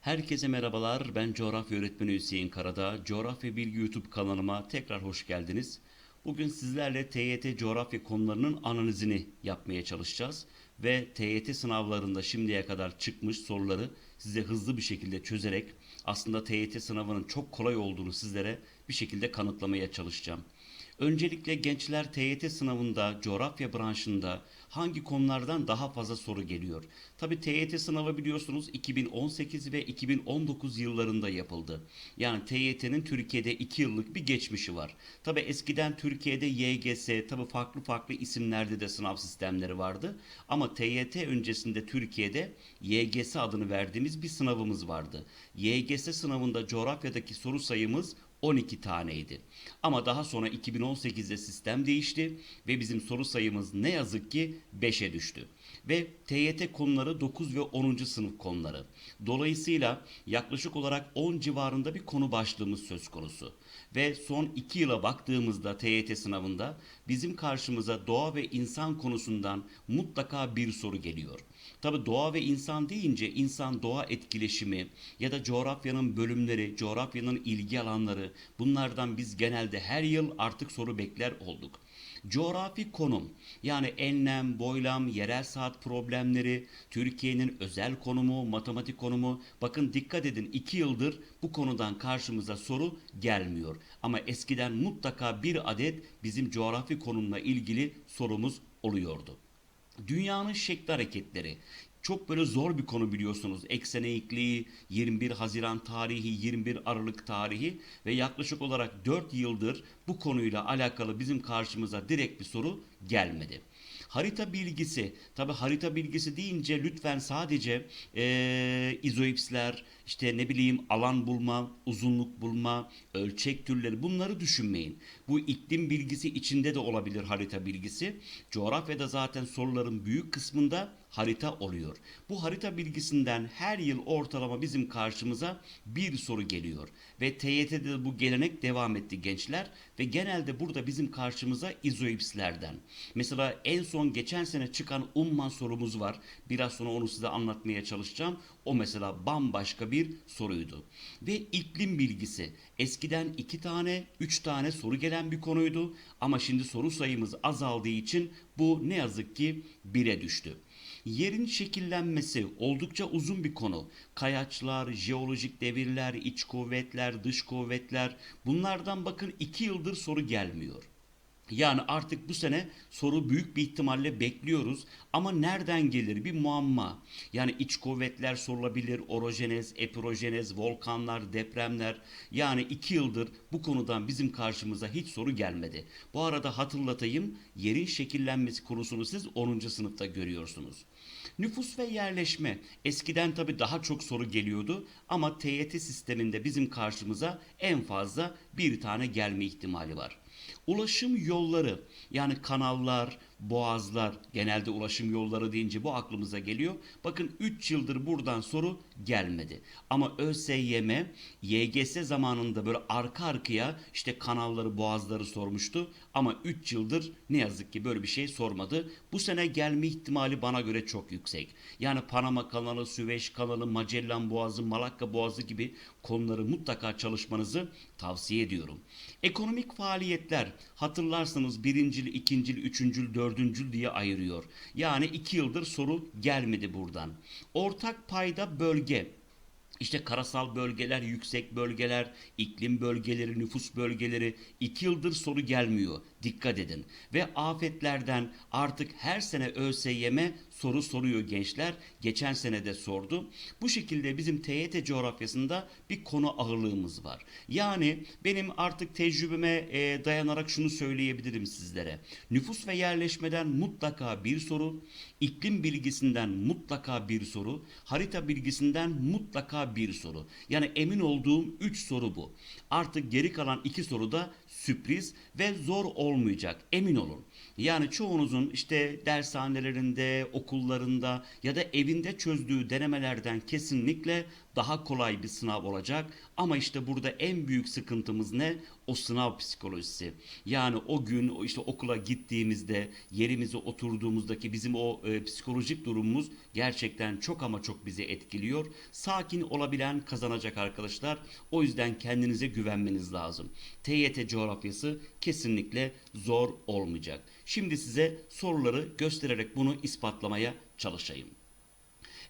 Herkese merhabalar. Ben coğrafya öğretmeni Hüseyin Karada. Coğrafya Bilgi YouTube kanalıma tekrar hoş geldiniz. Bugün sizlerle TYT coğrafya konularının analizini yapmaya çalışacağız ve TYT sınavlarında şimdiye kadar çıkmış soruları size hızlı bir şekilde çözerek aslında TYT sınavının çok kolay olduğunu sizlere bir şekilde kanıtlamaya çalışacağım. Öncelikle gençler TYT sınavında coğrafya branşında hangi konulardan daha fazla soru geliyor? Tabi TYT sınavı biliyorsunuz 2018 ve 2019 yıllarında yapıldı. Yani TYT'nin Türkiye'de 2 yıllık bir geçmişi var. Tabi eskiden Türkiye'de YGS tabi farklı farklı isimlerde de sınav sistemleri vardı. Ama TYT öncesinde Türkiye'de YGS adını verdiğimiz bir sınavımız vardı. YGS sınavında coğrafyadaki soru sayımız 12 taneydi. Ama daha sonra 2018'de sistem değişti ve bizim soru sayımız ne yazık ki 5'e düştü. Ve TYT konuları 9 ve 10. sınıf konuları. Dolayısıyla yaklaşık olarak 10 civarında bir konu başlığımız söz konusu. Ve son 2 yıla baktığımızda TYT sınavında bizim karşımıza doğa ve insan konusundan mutlaka bir soru geliyor. Tabi doğa ve insan deyince insan doğa etkileşimi ya da coğrafyanın bölümleri, coğrafyanın ilgi alanları bunlardan biz genelde her yıl artık soru bekler olduk. Coğrafi konum yani enlem, boylam, yerel saat problemleri, Türkiye'nin özel konumu, matematik konumu. Bakın dikkat edin 2 yıldır bu konudan karşımıza soru gelmiyor. Ama eskiden mutlaka bir adet bizim coğrafi konumla ilgili sorumuz oluyordu. Dünyanın şekli hareketleri. Çok böyle zor bir konu biliyorsunuz. Eksen eğikliği, 21 Haziran tarihi, 21 Aralık tarihi ve yaklaşık olarak 4 yıldır bu konuyla alakalı bizim karşımıza direkt bir soru gelmedi. Harita bilgisi, tabi harita bilgisi deyince lütfen sadece eee izoipsler, işte ne bileyim alan bulma, uzunluk bulma, ölçek türleri bunları düşünmeyin. Bu iklim bilgisi içinde de olabilir harita bilgisi. Coğrafyada zaten soruların büyük kısmında harita oluyor. Bu harita bilgisinden her yıl ortalama bizim karşımıza bir soru geliyor. Ve TYT'de de bu gelenek devam etti gençler. Ve genelde burada bizim karşımıza izoipslerden. Mesela en son geçen sene çıkan umman sorumuz var. Biraz sonra onu size anlatmaya çalışacağım. O mesela bambaşka bir soruydu. Ve iklim bilgisi. Eskiden iki tane, üç tane soru gelen bir konuydu. Ama şimdi soru sayımız azaldığı için bu ne yazık ki bire düştü. Yerin şekillenmesi oldukça uzun bir konu. Kayaçlar, jeolojik devirler, iç kuvvetler, dış kuvvetler bunlardan bakın iki yıldır soru gelmiyor. Yani artık bu sene soru büyük bir ihtimalle bekliyoruz ama nereden gelir bir muamma. Yani iç kuvvetler sorulabilir, orojenez, epirojenez, volkanlar, depremler. Yani iki yıldır bu konudan bizim karşımıza hiç soru gelmedi. Bu arada hatırlatayım yerin şekillenmesi konusunu siz 10. sınıfta görüyorsunuz. Nüfus ve yerleşme eskiden tabi daha çok soru geliyordu ama TYT sisteminde bizim karşımıza en fazla bir tane gelme ihtimali var. Ulaşım yolları yani kanallar, boğazlar genelde ulaşım yolları deyince bu aklımıza geliyor. Bakın 3 yıldır buradan soru gelmedi. Ama ÖSYM YGS zamanında böyle arka arkaya işte kanalları, boğazları sormuştu. Ama 3 yıldır ne yazık ki böyle bir şey sormadı. Bu sene gelme ihtimali bana göre çok yüksek. Yani Panama kanalı, Süveyş kanalı, Magellan boğazı, Malakka boğazı gibi konuları mutlaka çalışmanızı tavsiye ediyorum. Ekonomik faaliyetler hatırlarsanız birincil, ikincil, üçüncül, dördüncül diye ayırıyor. Yani iki yıldır soru gelmedi buradan. Ortak payda bölge. İşte karasal bölgeler, yüksek bölgeler, iklim bölgeleri, nüfus bölgeleri iki yıldır soru gelmiyor. Dikkat edin. Ve afetlerden artık her sene ÖSYM soru soruyor gençler. Geçen sene de sordu. Bu şekilde bizim TYT coğrafyasında bir konu ağırlığımız var. Yani benim artık tecrübeme e, dayanarak şunu söyleyebilirim sizlere. Nüfus ve yerleşmeden mutlaka bir soru, iklim bilgisinden mutlaka bir soru, harita bilgisinden mutlaka bir soru. Yani emin olduğum 3 soru bu. Artık geri kalan 2 soru da sürpriz ve zor olmayacak emin olun. Yani çoğunuzun işte dershanelerinde, okullarında ya da evinde çözdüğü denemelerden kesinlikle daha kolay bir sınav olacak. Ama işte burada en büyük sıkıntımız ne? O sınav psikolojisi. Yani o gün işte okula gittiğimizde, yerimize oturduğumuzdaki bizim o e, psikolojik durumumuz gerçekten çok ama çok bizi etkiliyor. Sakin olabilen kazanacak arkadaşlar. O yüzden kendinize güvenmeniz lazım. TYT coğrafyası kesinlikle zor olmayacak. Şimdi size soruları göstererek bunu ispatlamaya çalışayım.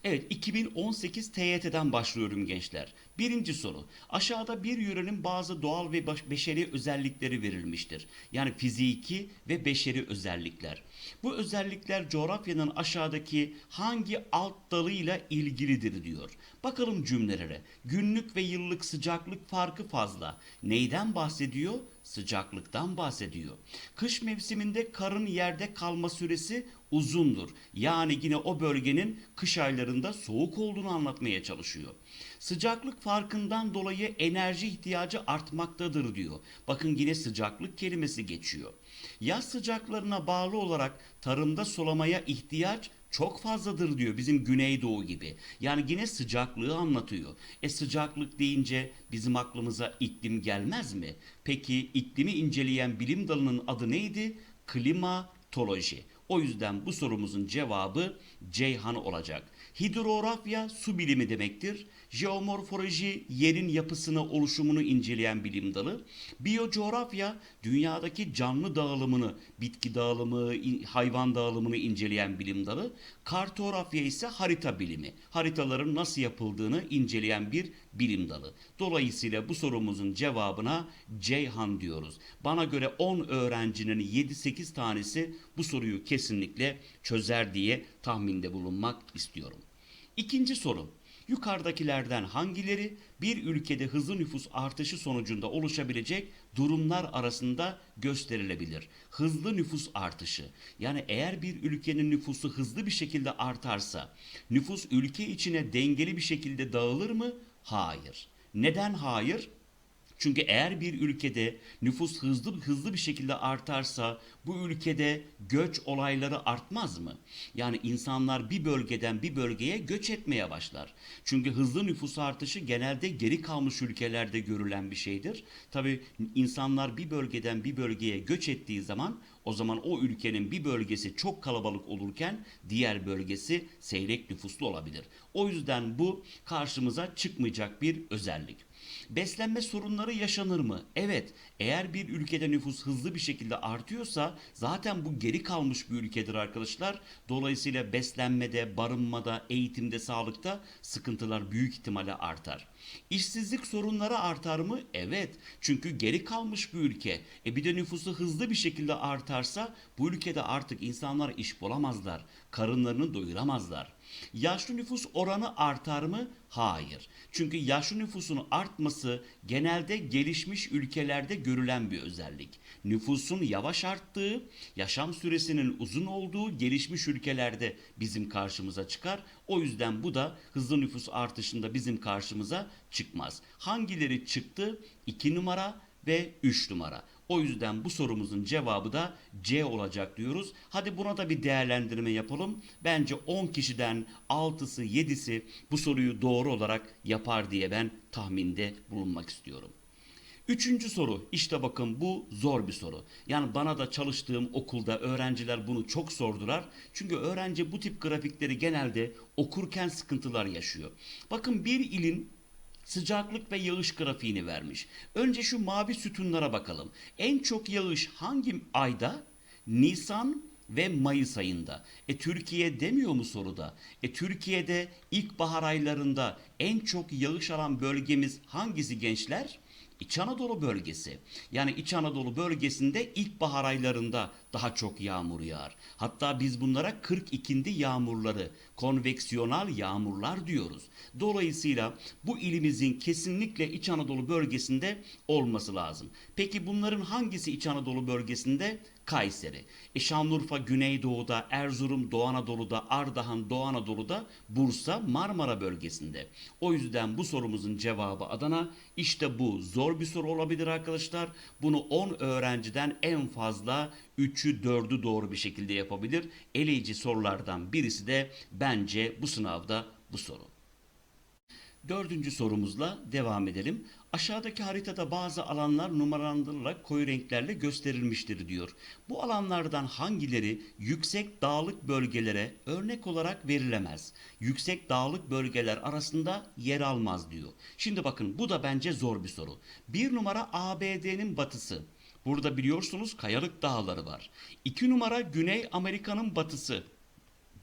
Evet 2018 TYT'den başlıyorum gençler. Birinci soru. Aşağıda bir yörenin bazı doğal ve beşeri özellikleri verilmiştir. Yani fiziki ve beşeri özellikler. Bu özellikler coğrafyanın aşağıdaki hangi alt dalıyla ilgilidir diyor. Bakalım cümlelere. Günlük ve yıllık sıcaklık farkı fazla. Neyden bahsediyor? Sıcaklıktan bahsediyor. Kış mevsiminde karın yerde kalma süresi uzundur. Yani yine o bölgenin kış aylarında soğuk olduğunu anlatmaya çalışıyor. Sıcaklık farkından dolayı enerji ihtiyacı artmaktadır diyor. Bakın yine sıcaklık kelimesi geçiyor. Yaz sıcaklarına bağlı olarak tarımda sulamaya ihtiyaç çok fazladır diyor bizim Güneydoğu gibi. Yani yine sıcaklığı anlatıyor. E sıcaklık deyince bizim aklımıza iklim gelmez mi? Peki iklimi inceleyen bilim dalının adı neydi? Klimatoloji. O yüzden bu sorumuzun cevabı Ceyhan olacak. Hidrografya su bilimi demektir. Jeomorfoloji yerin yapısını, oluşumunu inceleyen bilim dalı. Biyocoğrafya dünyadaki canlı dağılımını, bitki dağılımı, hayvan dağılımını inceleyen bilim dalı. Kartografya ise harita bilimi. Haritaların nasıl yapıldığını inceleyen bir bilim dalı. Dolayısıyla bu sorumuzun cevabına Ceyhan diyoruz. Bana göre 10 öğrencinin 7-8 tanesi bu soruyu kesinlikle çözer diye tahminde bulunmak istiyorum. İkinci soru. Yukarıdakilerden hangileri bir ülkede hızlı nüfus artışı sonucunda oluşabilecek durumlar arasında gösterilebilir? Hızlı nüfus artışı. Yani eğer bir ülkenin nüfusu hızlı bir şekilde artarsa nüfus ülke içine dengeli bir şekilde dağılır mı? Hayır. Neden hayır? Çünkü eğer bir ülkede nüfus hızlı hızlı bir şekilde artarsa bu ülkede göç olayları artmaz mı? Yani insanlar bir bölgeden bir bölgeye göç etmeye başlar. Çünkü hızlı nüfus artışı genelde geri kalmış ülkelerde görülen bir şeydir. Tabii insanlar bir bölgeden bir bölgeye göç ettiği zaman o zaman o ülkenin bir bölgesi çok kalabalık olurken diğer bölgesi seyrek nüfuslu olabilir. O yüzden bu karşımıza çıkmayacak bir özellik. Beslenme sorunları yaşanır mı? Evet. Eğer bir ülkede nüfus hızlı bir şekilde artıyorsa zaten bu geri kalmış bir ülkedir arkadaşlar. Dolayısıyla beslenmede, barınmada, eğitimde, sağlıkta sıkıntılar büyük ihtimalle artar. İşsizlik sorunları artar mı? Evet. Çünkü geri kalmış bir ülke. E bir de nüfusu hızlı bir şekilde artarsa bu ülkede artık insanlar iş bulamazlar. Karınlarını doyuramazlar. Yaşlı nüfus oranı artar mı? Hayır. Çünkü yaşlı nüfusun artması genelde gelişmiş ülkelerde görülen bir özellik. Nüfusun yavaş arttığı, yaşam süresinin uzun olduğu gelişmiş ülkelerde bizim karşımıza çıkar. O yüzden bu da hızlı nüfus artışında bizim karşımıza çıkmaz. Hangileri çıktı? 2 numara ve 3 numara. O yüzden bu sorumuzun cevabı da C olacak diyoruz. Hadi buna da bir değerlendirme yapalım. Bence 10 kişiden 6'sı 7'si bu soruyu doğru olarak yapar diye ben tahminde bulunmak istiyorum. Üçüncü soru. İşte bakın bu zor bir soru. Yani bana da çalıştığım okulda öğrenciler bunu çok sordular. Çünkü öğrenci bu tip grafikleri genelde okurken sıkıntılar yaşıyor. Bakın bir ilin sıcaklık ve yağış grafiğini vermiş. Önce şu mavi sütunlara bakalım. En çok yağış hangi ayda? Nisan ve Mayıs ayında. E Türkiye demiyor mu soruda? E Türkiye'de ilkbahar aylarında en çok yağış alan bölgemiz hangisi gençler? İç Anadolu bölgesi. Yani İç Anadolu bölgesinde ilkbahar aylarında daha çok yağmur yağar. Hatta biz bunlara 42'ndi yağmurları, konveksiyonal yağmurlar diyoruz. Dolayısıyla bu ilimizin kesinlikle İç Anadolu bölgesinde olması lazım. Peki bunların hangisi İç Anadolu bölgesinde? Kayseri. E Şanlıurfa Güneydoğu'da, Erzurum Doğu Anadolu'da, Ardahan Doğu Anadolu'da, Bursa Marmara bölgesinde. O yüzden bu sorumuzun cevabı Adana. İşte bu zor bir soru olabilir arkadaşlar. Bunu 10 öğrenciden en fazla 3 3'ü 4'ü doğru bir şekilde yapabilir. Eleyici sorulardan birisi de bence bu sınavda bu soru. Dördüncü sorumuzla devam edelim. Aşağıdaki haritada bazı alanlar numaralandırılarak koyu renklerle gösterilmiştir diyor. Bu alanlardan hangileri yüksek dağlık bölgelere örnek olarak verilemez? Yüksek dağlık bölgeler arasında yer almaz diyor. Şimdi bakın bu da bence zor bir soru. Bir numara ABD'nin batısı. Burada biliyorsunuz kayalık dağları var. İki numara Güney Amerika'nın batısı.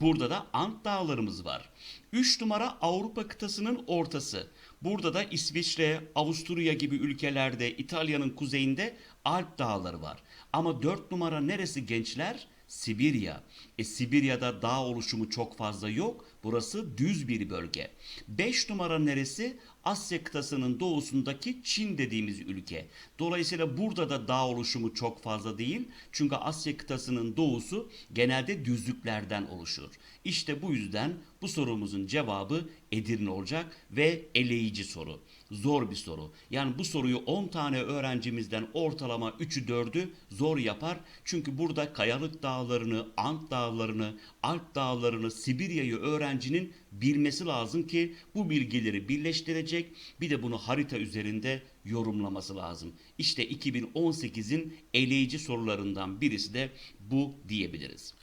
Burada da Ant dağlarımız var. 3 numara Avrupa kıtasının ortası. Burada da İsviçre, Avusturya gibi ülkelerde İtalya'nın kuzeyinde Alp dağları var. Ama 4 numara neresi gençler? Sibirya. E Sibirya'da dağ oluşumu çok fazla yok. Burası düz bir bölge. 5 numara neresi? Asya kıtasının doğusundaki Çin dediğimiz ülke. Dolayısıyla burada da dağ oluşumu çok fazla değil. Çünkü Asya kıtasının doğusu genelde düzlüklerden oluşur. İşte bu yüzden bu sorumuzun cevabı Edirne olacak ve eleyici soru. Zor bir soru. Yani bu soruyu 10 tane öğrencimizden ortalama 3'ü 4'ü zor yapar. Çünkü burada Kayalık Dağları'nı, Ant Dağları'nı, Alp Dağları'nı, Sibirya'yı öğrencinin bilmesi lazım ki bu bilgileri birleştirecek bir de bunu harita üzerinde yorumlaması lazım. İşte 2018'in eleyici sorularından birisi de bu diyebiliriz.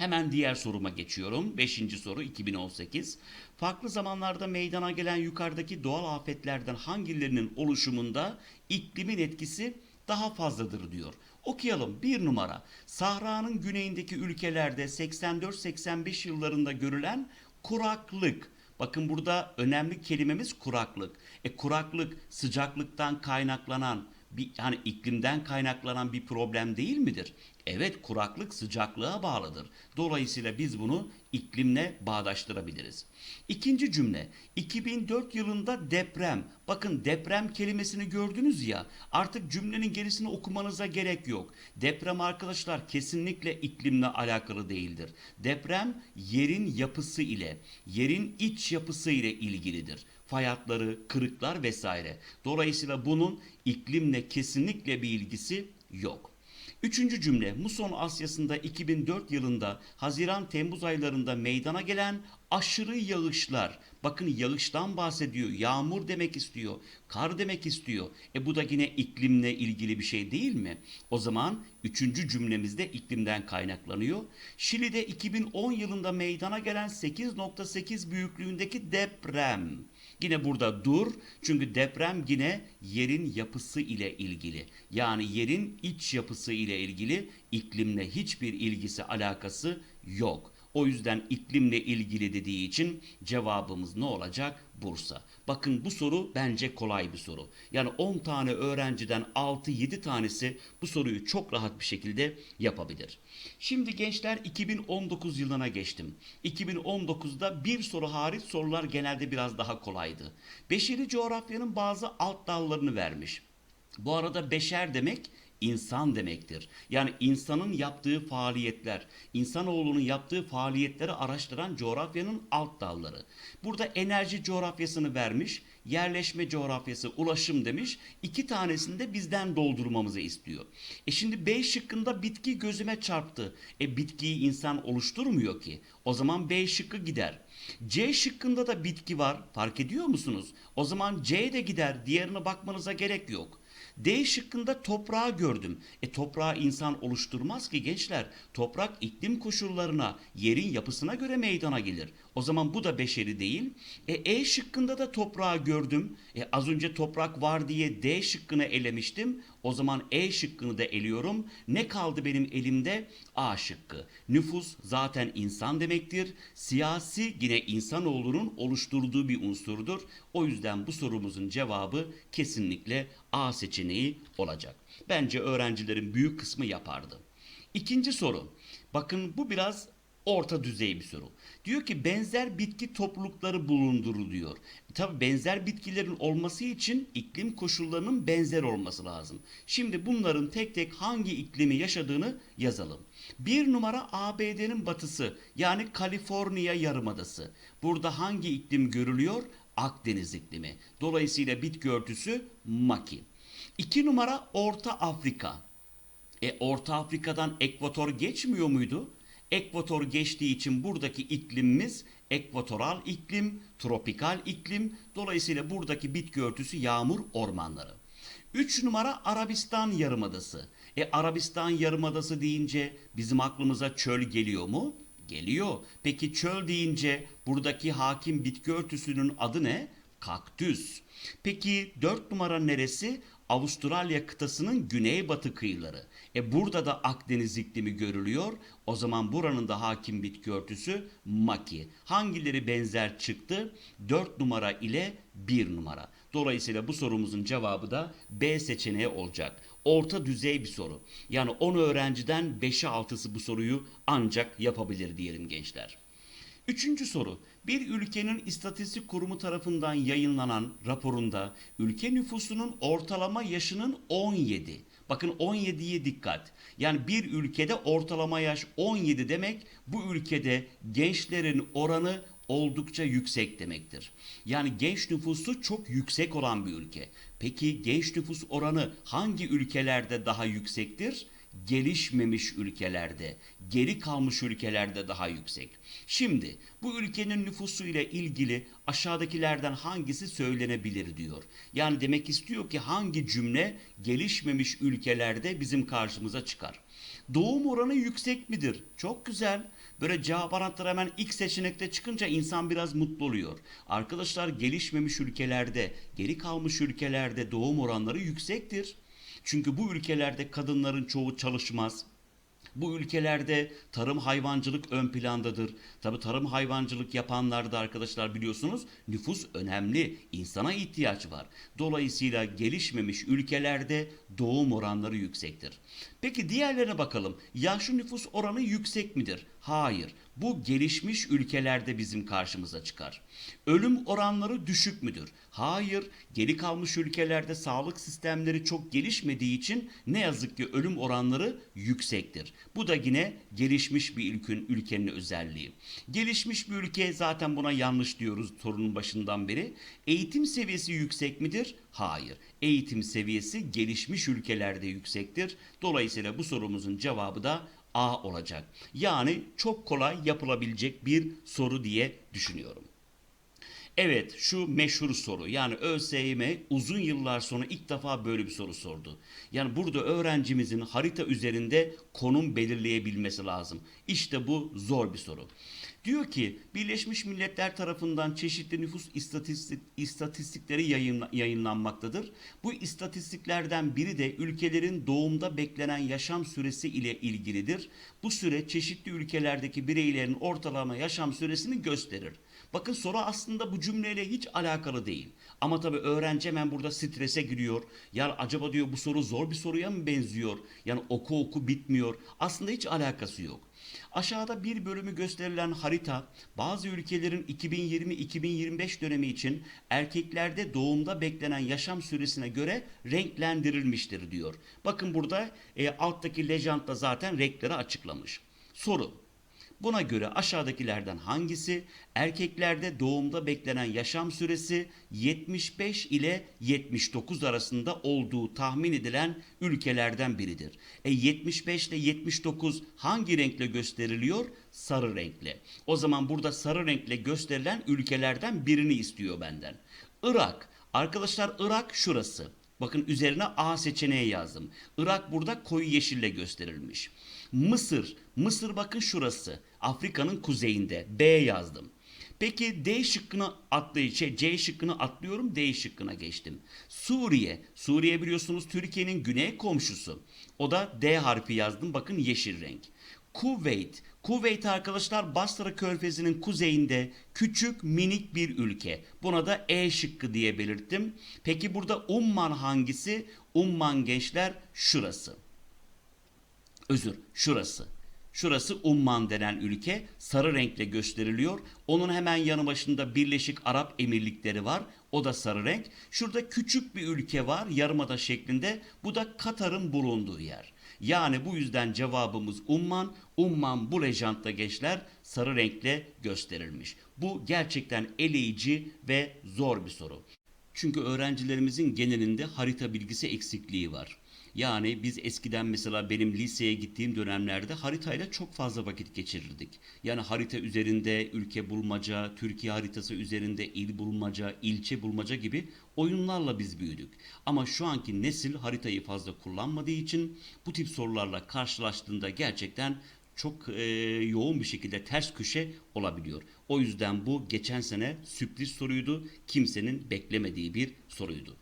Hemen diğer soruma geçiyorum. Beşinci soru 2018. Farklı zamanlarda meydana gelen yukarıdaki doğal afetlerden hangilerinin oluşumunda iklimin etkisi daha fazladır diyor. Okuyalım bir numara. Sahra'nın güneyindeki ülkelerde 84-85 yıllarında görülen kuraklık. Bakın burada önemli kelimemiz kuraklık. E kuraklık sıcaklıktan kaynaklanan bir hani iklimden kaynaklanan bir problem değil midir? Evet kuraklık sıcaklığa bağlıdır. Dolayısıyla biz bunu iklimle bağdaştırabiliriz. İkinci cümle 2004 yılında deprem. Bakın deprem kelimesini gördünüz ya artık cümlenin gerisini okumanıza gerek yok. Deprem arkadaşlar kesinlikle iklimle alakalı değildir. Deprem yerin yapısı ile yerin iç yapısı ile ilgilidir fay hatları, kırıklar vesaire. Dolayısıyla bunun iklimle kesinlikle bir ilgisi yok. Üçüncü cümle Muson Asyası'nda 2004 yılında Haziran-Temmuz aylarında meydana gelen aşırı yağışlar. Bakın yağıştan bahsediyor. Yağmur demek istiyor. Kar demek istiyor. E bu da yine iklimle ilgili bir şey değil mi? O zaman üçüncü cümlemizde iklimden kaynaklanıyor. Şili'de 2010 yılında meydana gelen 8.8 büyüklüğündeki deprem. Yine burada dur çünkü deprem yine yerin yapısı ile ilgili. Yani yerin iç yapısı ile ilgili iklimle hiçbir ilgisi alakası yok. O yüzden iklimle ilgili dediği için cevabımız ne olacak? Bursa. Bakın bu soru bence kolay bir soru. Yani 10 tane öğrenciden 6-7 tanesi bu soruyu çok rahat bir şekilde yapabilir. Şimdi gençler 2019 yılına geçtim. 2019'da bir soru hariç sorular genelde biraz daha kolaydı. Beşeri coğrafyanın bazı alt dallarını vermiş. Bu arada beşer demek insan demektir. Yani insanın yaptığı faaliyetler, insanoğlunun yaptığı faaliyetleri araştıran coğrafyanın alt dalları. Burada enerji coğrafyasını vermiş, yerleşme coğrafyası, ulaşım demiş. İki tanesini de bizden doldurmamızı istiyor. E şimdi B şıkkında bitki gözüme çarptı. E bitkiyi insan oluşturmuyor ki. O zaman B şıkkı gider. C şıkkında da bitki var. Fark ediyor musunuz? O zaman C de gider. Diğerine bakmanıza gerek yok. D şıkkında toprağı gördüm. E toprağı insan oluşturmaz ki gençler. Toprak iklim koşullarına, yerin yapısına göre meydana gelir. O zaman bu da beşeri değil. E, e şıkkında da toprağı gördüm. E, az önce toprak var diye D şıkkını elemiştim. O zaman E şıkkını da eliyorum. Ne kaldı benim elimde? A şıkkı. Nüfus zaten insan demektir. Siyasi yine insanoğlunun oluşturduğu bir unsurdur. O yüzden bu sorumuzun cevabı kesinlikle A seçeneği olacak. Bence öğrencilerin büyük kısmı yapardı. İkinci soru. Bakın bu biraz orta düzey bir soru. Diyor ki benzer bitki toplulukları bulunduruluyor. Tabi benzer bitkilerin olması için iklim koşullarının benzer olması lazım. Şimdi bunların tek tek hangi iklimi yaşadığını yazalım. Bir numara ABD'nin batısı yani Kaliforniya yarımadası. Burada hangi iklim görülüyor? Akdeniz iklimi. Dolayısıyla bitki örtüsü maki. İki numara Orta Afrika. E Orta Afrika'dan ekvator geçmiyor muydu? Ekvator geçtiği için buradaki iklimimiz ekvatoral iklim, tropikal iklim. Dolayısıyla buradaki bitki örtüsü yağmur ormanları. 3 numara Arabistan Yarımadası. E Arabistan Yarımadası deyince bizim aklımıza çöl geliyor mu? Geliyor. Peki çöl deyince buradaki hakim bitki örtüsünün adı ne? Kaktüs. Peki 4 numara neresi? Avustralya kıtasının güneybatı kıyıları. E burada da Akdeniz iklimi görülüyor. O zaman buranın da hakim bitki örtüsü maki. Hangileri benzer çıktı? 4 numara ile 1 numara. Dolayısıyla bu sorumuzun cevabı da B seçeneği olacak. Orta düzey bir soru. Yani 10 öğrenciden 5'i 6'sı bu soruyu ancak yapabilir diyelim gençler. Üçüncü soru. Bir ülkenin istatistik kurumu tarafından yayınlanan raporunda ülke nüfusunun ortalama yaşının 17. Bakın 17'ye dikkat. Yani bir ülkede ortalama yaş 17 demek bu ülkede gençlerin oranı oldukça yüksek demektir. Yani genç nüfusu çok yüksek olan bir ülke. Peki genç nüfus oranı hangi ülkelerde daha yüksektir? Gelişmemiş ülkelerde, geri kalmış ülkelerde daha yüksek. Şimdi bu ülkenin nüfusu ile ilgili aşağıdakilerden hangisi söylenebilir diyor. Yani demek istiyor ki hangi cümle gelişmemiş ülkelerde bizim karşımıza çıkar. Doğum oranı yüksek midir? Çok güzel. Böyle cevap anahtarı hemen ilk seçenekte çıkınca insan biraz mutlu oluyor. Arkadaşlar gelişmemiş ülkelerde, geri kalmış ülkelerde doğum oranları yüksektir. Çünkü bu ülkelerde kadınların çoğu çalışmaz. Bu ülkelerde tarım hayvancılık ön plandadır. Tabi tarım hayvancılık yapanlarda arkadaşlar biliyorsunuz nüfus önemli. insana ihtiyaç var. Dolayısıyla gelişmemiş ülkelerde doğum oranları yüksektir. Peki diğerlerine bakalım. Yaşlı nüfus oranı yüksek midir? Hayır. Bu gelişmiş ülkelerde bizim karşımıza çıkar. Ölüm oranları düşük müdür? Hayır. Geri kalmış ülkelerde sağlık sistemleri çok gelişmediği için ne yazık ki ölüm oranları yüksektir. Bu da yine gelişmiş bir ülkenin, ülkenin özelliği. Gelişmiş bir ülke zaten buna yanlış diyoruz sorunun başından beri. Eğitim seviyesi yüksek midir? Hayır. Eğitim seviyesi gelişmiş ülkelerde yüksektir. Dolayısıyla bu sorumuzun cevabı da A olacak. Yani çok kolay yapılabilecek bir soru diye düşünüyorum. Evet şu meşhur soru yani ÖSYM uzun yıllar sonra ilk defa böyle bir soru sordu. Yani burada öğrencimizin harita üzerinde konum belirleyebilmesi lazım. İşte bu zor bir soru. Diyor ki Birleşmiş Milletler tarafından çeşitli nüfus istatistik, istatistikleri yayınla, yayınlanmaktadır. Bu istatistiklerden biri de ülkelerin doğumda beklenen yaşam süresi ile ilgilidir. Bu süre çeşitli ülkelerdeki bireylerin ortalama yaşam süresini gösterir. Bakın soru aslında bu cümleyle hiç alakalı değil. Ama tabii öğrenci hemen burada strese giriyor. Ya acaba diyor bu soru zor bir soruya mı benziyor? Yani oku oku bitmiyor. Aslında hiç alakası yok. Aşağıda bir bölümü gösterilen harita bazı ülkelerin 2020-2025 dönemi için erkeklerde doğumda beklenen yaşam süresine göre renklendirilmiştir diyor. Bakın burada e, alttaki lejantta zaten renkleri açıklamış. Soru Buna göre aşağıdakilerden hangisi erkeklerde doğumda beklenen yaşam süresi 75 ile 79 arasında olduğu tahmin edilen ülkelerden biridir. E 75 ile 79 hangi renkle gösteriliyor? Sarı renkle. O zaman burada sarı renkle gösterilen ülkelerden birini istiyor benden. Irak. Arkadaşlar Irak şurası. Bakın üzerine A seçeneği yazdım. Irak burada koyu yeşille gösterilmiş. Mısır. Mısır bakın şurası. Afrika'nın kuzeyinde. B yazdım. Peki D şıkkını atlayı, şey, C şıkkını atlıyorum D şıkkına geçtim. Suriye. Suriye biliyorsunuz Türkiye'nin güney komşusu. O da D harfi yazdım. Bakın yeşil renk. Kuveyt. Kuveyt arkadaşlar Basra Körfezi'nin kuzeyinde küçük minik bir ülke. Buna da E şıkkı diye belirttim. Peki burada Umman hangisi? Umman gençler şurası. Özür şurası. Şurası Umman denen ülke sarı renkle gösteriliyor. Onun hemen yanı başında Birleşik Arap Emirlikleri var. O da sarı renk. Şurada küçük bir ülke var yarımada şeklinde. Bu da Katar'ın bulunduğu yer. Yani bu yüzden cevabımız Umman. Umman bu lejantta gençler sarı renkle gösterilmiş. Bu gerçekten eleyici ve zor bir soru. Çünkü öğrencilerimizin genelinde harita bilgisi eksikliği var. Yani biz eskiden mesela benim liseye gittiğim dönemlerde haritayla çok fazla vakit geçirirdik. Yani harita üzerinde ülke bulmaca, Türkiye haritası üzerinde il bulmaca, ilçe bulmaca gibi oyunlarla biz büyüdük. Ama şu anki nesil haritayı fazla kullanmadığı için bu tip sorularla karşılaştığında gerçekten çok e, yoğun bir şekilde ters köşe olabiliyor. O yüzden bu geçen sene sürpriz soruydu. Kimsenin beklemediği bir soruydu.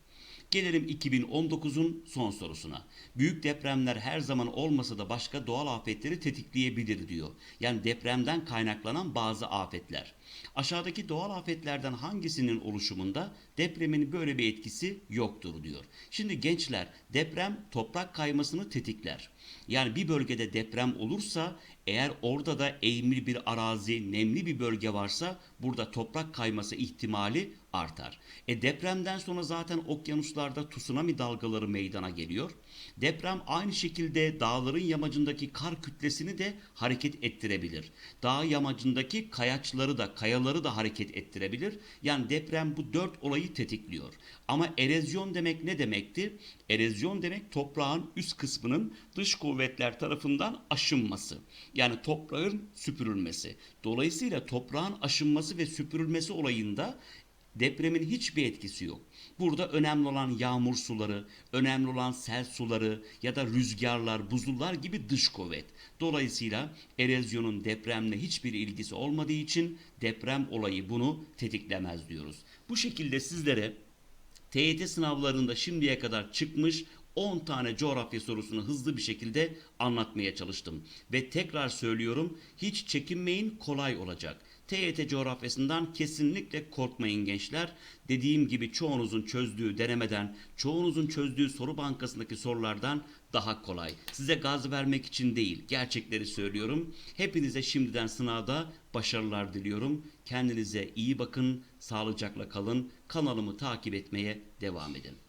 Gelelim 2019'un son sorusuna. Büyük depremler her zaman olmasa da başka doğal afetleri tetikleyebilir diyor. Yani depremden kaynaklanan bazı afetler. Aşağıdaki doğal afetlerden hangisinin oluşumunda depremin böyle bir etkisi yoktur diyor. Şimdi gençler deprem toprak kaymasını tetikler. Yani bir bölgede deprem olursa eğer orada da eğimli bir arazi, nemli bir bölge varsa burada toprak kayması ihtimali artar. E depremden sonra zaten okyanuslarda tsunami dalgaları meydana geliyor. Deprem aynı şekilde dağların yamacındaki kar kütlesini de hareket ettirebilir. Dağ yamacındaki kayaçları da kayaları da hareket ettirebilir. Yani deprem bu dört olayı tetikliyor. Ama erozyon demek ne demekti? Erozyon demek toprağın üst kısmının dış kuvvetler tarafından aşınması. Yani toprağın süpürülmesi. Dolayısıyla toprağın aşınması ve süpürülmesi olayında depremin hiçbir etkisi yok. Burada önemli olan yağmur suları, önemli olan sel suları ya da rüzgarlar, buzullar gibi dış kuvvet. Dolayısıyla erozyonun depremle hiçbir ilgisi olmadığı için deprem olayı bunu tetiklemez diyoruz. Bu şekilde sizlere TYT sınavlarında şimdiye kadar çıkmış 10 tane coğrafya sorusunu hızlı bir şekilde anlatmaya çalıştım. Ve tekrar söylüyorum hiç çekinmeyin kolay olacak. TYT coğrafyasından kesinlikle korkmayın gençler. Dediğim gibi çoğunuzun çözdüğü denemeden, çoğunuzun çözdüğü soru bankasındaki sorulardan daha kolay. Size gaz vermek için değil, gerçekleri söylüyorum. Hepinize şimdiden sınavda başarılar diliyorum. Kendinize iyi bakın, sağlıcakla kalın. Kanalımı takip etmeye devam edin.